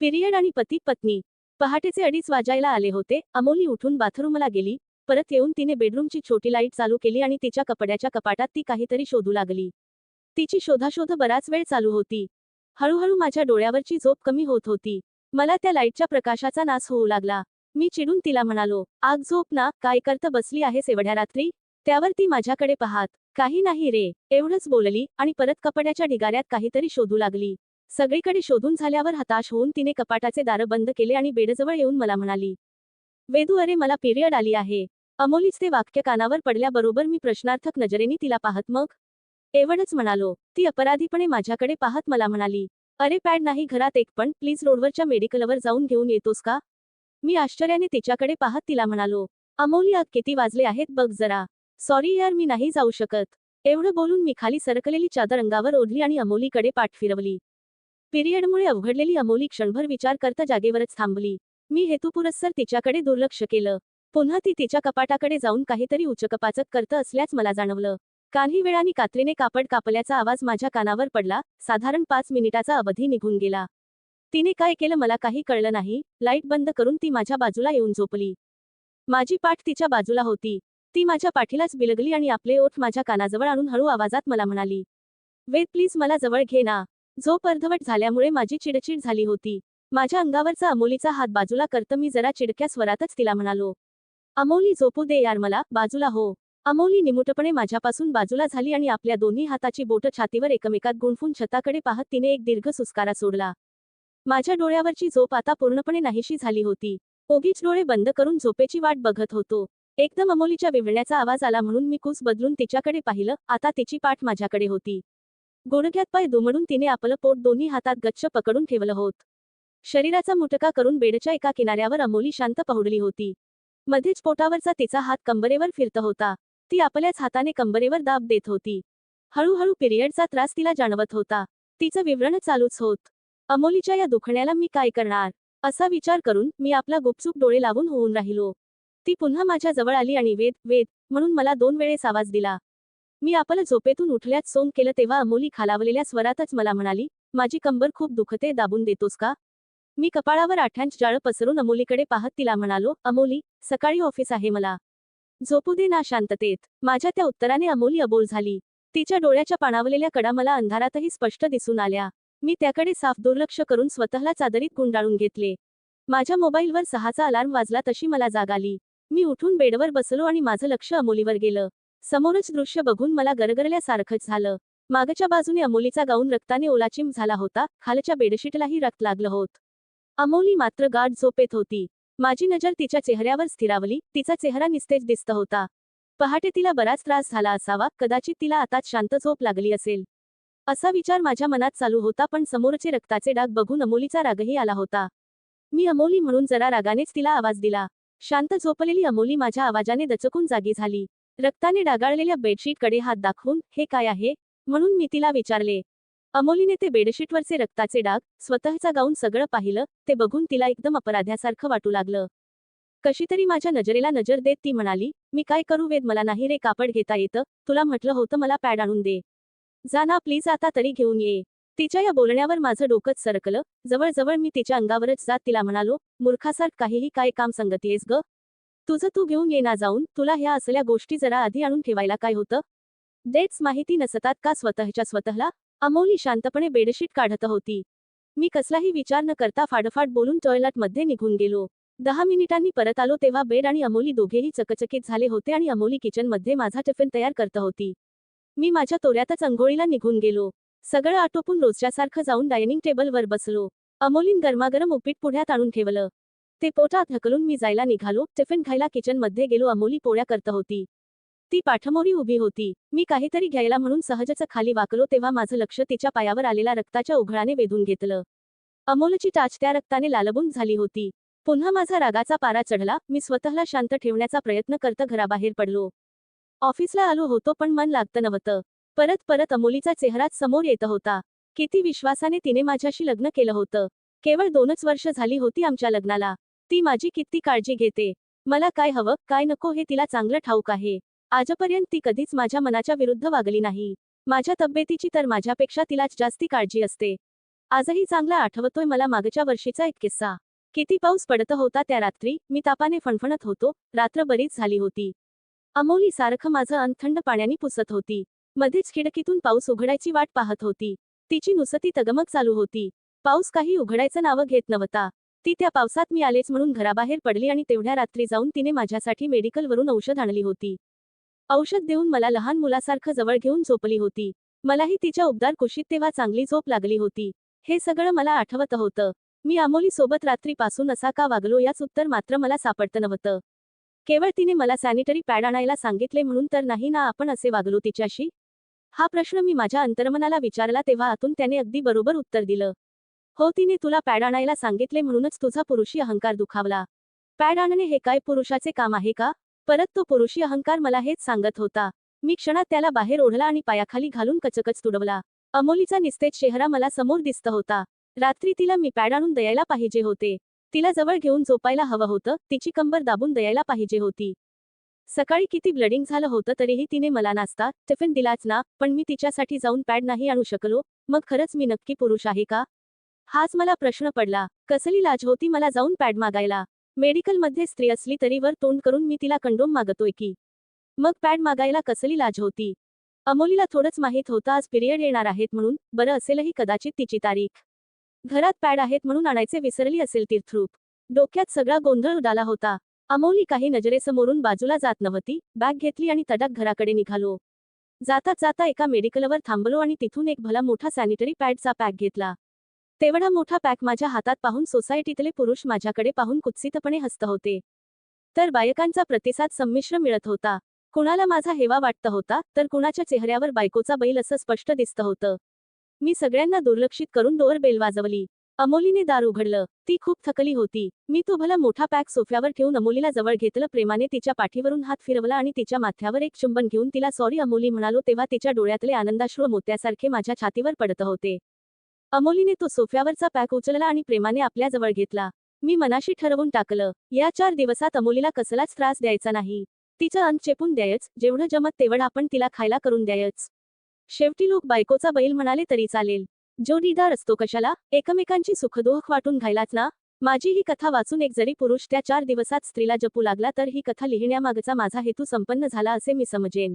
Period आणि पती पत्नी. पहाटेचे अडीच वाजायला आले होते. अमोली उठून बाथरूमला गेली. परत येऊन तिने बेडरूमची छोटी लाइट चालू केली आणि तिच्या कपड्याच्या कपाटात ती काहीतरी शोधू लागली. तिची शोधाशोध बराच वेळ चालू होती. हळूहळू माझ्या डोळ्यावरची झोप कमी होत होती. मला त्या लाईटच्या प्रकाशाचा नाश होऊ लागला. मी चिडून तिला म्हणालो आग झोप ना काय करत बसली आहेस एवढ्या रात्री? त्यावर ती माझ्याकडे पाहात. काही नाही रे. एवढंच बोलली आणि परत कपड्याच्या ढिगाऱ्यात काहीतरी शोधू लागली. सगळीकडे शोधून झाल्यावर हताश होऊन तिने कपाटाचे दारं बंद केले आणि बेडजवळ येऊन मला म्हणाली वेदू अरे मला पिरियड आली आहे. अमोलीच ते वाक्य कानावर पडल्याबरोबर मी प्रश्नार्थक नजरेने तिला पाहत मग एवढंच म्हणालो. ती अपराधीपणे माझ्याकडे पाहत मला म्हणाली अरे पॅड नाही घरात एक पण. प्लीज रोडवरच्या मेडिकलवर जाऊन घेऊन येतोस का? मी आश्चर्याने तिच्याकडे पाहत तिला म्हणालो अमोली आग किती वाजले आहेत बघ जरा. सॉरी यार मी नाही जाऊ शकत. एवढं बोलून मी खाली सरकलेली चादर अंगावर ओढली आणि अमोलीकडे पाठ फिरवली. पिरियडमुळे अवघडलेली अमोली क्षणभर विचार करता जागेवरच थांबली. मी हेतुपुरस्सर तिच्याकडे दुर्लक्ष केलं. पुन्हा ती तिच्या कपाटाकडे जाऊन काहीतरी उचकपाचक करत असल्याच मला जाणवलं. काही वेळाने कात्रीने कापड कापल्याचा आवाज माझ्या कानावर पडला. साधारण पाच मिनिटाचा अवधी निघून गेला. तिने काय केलं मला काही कळलं नाही. लाइट बंद करून ती माझ्या बाजूला येऊन झोपली. माझी पाठ तिच्या बाजूला होती. ती माझ्या पाठीलाच बिलगली आणि आपले ओठ माझ्या कानाजवळ आणून हळू आवाजात मला म्हणाली वेद प्लीज मला जवळ घे ना. झोप अर्धवट झाल्यामुळे माझी चिडचिड झाली होती. माझ्या अंगावरचा अमोलीचा हात बाजूला करत मी जरा चिडक्या स्वरातच तिला म्हणालो अमोली झोपू दे यार मला बाजूला हो. अमोली निमुटपणे माझ्यापासून बाजूला झाली आणि आपल्या दोन्ही हाताची बोट छातीवर एकमेकात गुंफून छताकडे पाहत तिने एक दीर्घ सुस्कारा सोडला. माझ्या डोळ्यावरची झोप आता पूर्णपणे नाहीशी झाली होती. ओगीच डोळे बंद करून झोपेची वाट बघत होतो. एकदम अमोलीच्या विवळण्याचा आवाज आला म्हणून मी कूस बदलून तिच्याकडे पाहिलं. आता तिची पाठ माझ्याकडे होती. गुडघ्यात पाय दुमडून तिने आपलं पोट दोन्ही हातात गच्छ पकडून ठेवलं होत. शरीराचा मुटका करून बेडच्या एका किनाऱ्यावर अमोली शांत पहुडली होती. मध्येच पोटावरचा तिचा हात कंबरेवर फिरत होता. ती आपल्याच हाताने कंबरेवर दाब देत होती. हळूहळू पिरियडचा त्रास तिला जाणवत होता. तिचं विवरण चालूच होत. अमोलीच्या या दुखण्याला मी काय करणार? असा विचार करून मी आपला गुपचूप डोळे लावून होऊन राहिलो. ती पुन्हा माझ्या जवळ आली आणि वेद वेद म्हणून मला दोन वेळेस आवाज दिला. मी आपलं झोपेतून उठल्यात सोंग केलं तेव्हा अमोली खालावलेल्या स्वरातच मला म्हणाली माझी कंबर खूप दुखते दाबून देतोस का? मी कपाळावर आठ्यांच जाळं पसरून अमोलीकडे पाहत तिला म्हणालो अमोली सकाळी ऑफिस आहे मला. झोपू दे ना शांततेत. माझ्या त्या उत्तराने अमोली अबोल झाली. तिच्या डोळ्याच्या पाणावलेल्या कडा मला अंधारातही स्पष्ट दिसून आल्या. मी त्याकडे साफ दुर्लक्ष करून स्वतःला चादरीत गुंडाळून घेतले. माझ्या मोबाईलवर सहाचा अलार्म वाजला तशी मला जाग आली. मी उठून बेडवर बसलो आणि माझं लक्ष अमोलीवर गेलं. समोरच दृश्य बघून मला गरगरल्यासारखंच झालं. मागच्या बाजूने अमोलीचा गाऊन रक्ताने ओलाचिम झाला होता. खालच्या बेडशीटलाही रक्त लागलं होत. अमोली मात्र गाठ झोपेत होती. माझी नजर तिच्या चेहऱ्यावर स्थिरावली. तिचा चेहरा निस्तेज दिसत होता. पहाटे तिला बराच त्रास झाला असावा. कदाचित तिला आताच शांत झोप लागली असेल. असा विचार माझ्या मनात चालू होता पण समोरचे रक्ताचे डाग बघून अमोलीचा रागही आला होता. मी अमोली म्हणून जरा रागानेच तिला आवाज दिला. शांत झोपलेली अमोली माझ्या आवाजाने दचकून जागी झाली. रक्ताने डागाळलेल्या बेडशीटकडे हात दाखवून हे काय आहे? म्हणून मी तिला विचारले. अमोलीने ते बेडशीटवरचे रक्ताचे डाग स्वतःचा गाऊन सगळं पाहिलं ते बघून तिला एकदम अपराध्यासारखं वाटू लागलं. कशीतरी माझ्या नजरेला नजर देत ती म्हणाली मी काय करू वेद मला नाही रे कापड घेता येतं तुला म्हटलं होतं मला पॅड आणून दे. जा ना प्लीज आता तरी घेऊन ये. तिच्या या बोलण्यावर माझं डोकंच सरकलं जवळजवळ मी तिच्या अंगावरच जात तिला म्हणालो मूर्खासारख काहीही काय काम संगतीयेस ग? तुझं तू घेऊन येना जाऊन तुला ह्या असल्या गोष्टी जरा आधी आणून ठेवायला काय होतं? डेट्स माहिती नसतात का स्वतःच्या स्वतःला? अमोली शांतपणे बेडशीट काढत होती. मी कसलाही विचार न करता फाडफाड बोलून टॉयलेटमध्ये निघून गेलो. दहा मिनिटांनी परत आलो तेव्हा बेड आणि अमोली दोघेही चकचकीत झाले होते आणि अमोली किचनमध्ये माझा टिफिन तयार करत होती. मी माझ्या तोऱ्यातच अंघोळीला निघून गेलो. सगळं आटोपून रोजच्यासारखं जाऊन डायनिंग टेबलवर बसलो. अमोलीन गरमागरम उपीट पुढ्यात आणून ठेवलं. ते पोटात ढकलून मी जायला निघालो. टिफिन खायला किचनमध्ये गेलो. अमोली पोळ्या करत होती. ती पाठमोरी उभी होती. मी काहीतरी घ्यायला म्हणून सहजच खाली वाकलो तेव्हा माझं लक्ष तिच्या पायावर आलेल्या रक्ताच्या उघळाने वेधून घेतलं. अमोलची टाच त्या रक्ताने लालबून झाली होती. पुन्हा माझा रागाचा पारा चढला. मी स्वतःला शांत ठेवण्याचा प्रयत्न करत घराबाहेर पडलो. ऑफिसला आलो होतो पण मन लागतं नव्हतं. परत परत अमोलीचा चेहराच समोर येत होता. किती विश्वासाने तिने माझ्याशी लग्न केलं होतं. केवळ दोनच वर्ष झाली होती आमच्या लग्नाला. ती माझी किती काळजी घेते. मला काय हवं काय नको हे तिला चांगलं ठाऊक आहे. आजपर्यंत ती कधीच माझ्या मनाच्या विरुद्ध वागली नाही. माझ्या तब्येतीची तर माझ्यापेक्षा तिलाच जास्ती काळजी असते. आजही चांगला आठवतोय मला मागच्या वर्षीचा एक किस्सा. किती पाऊस पडत होता त्या रात्री मी तापाने फणफणत होतो रात्र बरीच झाली होती. अमोली सारखं माझं अंग थंड पाण्याने पुसत होती. मध्येच खिडकीतून पाऊस उघडायची वाट पाहत होती. तिची नुसती तगमग चालू होती. पाऊस काही उघडायचं नावं घेत नव्हता. ती त्या पावसात मी आलेच म्हणून घराबाहेर पडली आणि तेवढ्या रात्री जाऊन तिने माझ्यासाठी मेडिकलवरून औषध आणली होती. औषध देऊन मला लहान मुलासारखं जवळ घेऊन झोपली होती. मलाही तिच्या उबदार कुशीत तेव्हा चांगली झोप लागली होती. हे सगळं मला आठवत होतं. मी अमोलीसोबत रात्रीपासून असा का वागलो याच उत्तर मात्र मला सापडतं नव्हतं. केवळ तिने मला सॅनिटरी पॅड आणायला सांगितले म्हणून तर नाही ना आपण असे वागलो तिच्याशी? हा प्रश्न मी माझ्या अंतर्मनाला विचारला तेव्हा आतून त्याने अगदी बरोबर उत्तर दिलं. हो तिने तुला पॅड आणायला सांगितले म्हणूनच तुझा पुरुषी अहंकार दुखावला. पॅड आणणे हे काय पुरुषाचे काम आहे का? परत तो पुरुषी अहंकार मला हेच सांगत होता. मी क्षणात त्याला बाहेर ओढला आणि पायाखाली घालून कचकच तुडवला. अमोलीचा निस्तेज चेहरा मला समोर दिसत होता. रात्री तिला मी पॅड आणून द्यायला पाहिजे होते. तिला जवळ घेऊन झोपायला हवं होतं तिची कंबर दाबून द्यायला पाहिजे होती. सकाळी किती ब्लडिंग झालं होतं तरीही तिने मला नाचता टिफिन दिलाच ना पण मी तिच्यासाठी जाऊन पॅड नाही आणू शकलो मग खरंच मी नक्की पुरुष आहे का? हाच मला प्रश्न पडला. कसली लाज होती मला जाऊन पॅड मागायला. मेडिकलमध्ये स्त्री असली तरी वर तोंड करून मी तिला कंडोम मागतोय की. मग पॅड मागायला कसली लाज होती? अमोलीला थोडंच माहीत होतं आज पिरियड येणार आहेत म्हणून बरं असेलही कदाचित तिची तारीख. घरात पॅड आहेत म्हणून आणायचे विसरली असेल तीर्थरूप. डोक्यात सगळा गोंधळ उडाला होता. अमोली काही नजरेसमोरून बाजूला जात नव्हती बॅग घेतली आणि तडक घराकडे निघालो. जाता जाता एका मेडिकलवर थांबलो आणि तिथून एक भला मोठा सॅनिटरी पॅडचा पॅक घेतला. तेवढा मोठा पॅक माझ्या हातात पाहून सोसायटीतले पुरुष माझ्याकडे पाहून कुत्सितपणे हसत होते. तर बायकांचा प्रतिसाद संमिश्र मिळत होता. कुणाला माझा हेवा वाटत होता तर कुणाच्या चेहऱ्यावर बायकोचा बैल असं स्पष्ट दिसत होतं. मी सगळ्यांना दुर्लक्षित करून डोअर बेल वाजवली. अमोलीने दार उघडलं. ती खूप थकली होती. मी तो भला मोठा पॅक सोफ्यावर ठेवून अमोलीला जवळ घेतलं. प्रेमाने तिच्या पाठीवरून हात फिरवला आणि तिच्या माथ्यावर एक चुंबन घेऊन तिला सॉरी अमोली म्हणालो तेव्हा तिच्या डोळ्यातले आनंदाश्रू मोत्यासारखे माझ्या छातीवर पडत होते. अमोलीने तो सोफ्यावरचा पॅक उचलला आणि प्रेमाने आपल्याजवळ घेतला. मी मनाशी ठरवून टाकलं या चार दिवसात अमोलीला कसलाच त्रास द्यायचा नाही. तिचं अंग चेपून द्यायच जेवढं जमत तेवढं आपण तिला खायला करून द्यायच. शेवटी लोक बायकोचा बैल म्हणाले तरी चालेल. जोडीदार असतो कशाला? एकमेकांची सुखदुःख वाटून घायलाच ना? माझी ही कथा वाचून एक जरी पुरुष त्या चार दिवसात स्त्रीला जपू लागला तर ही कथा लिहिण्यामागचा माझा हेतू संपन्न झाला असे मी समजेन.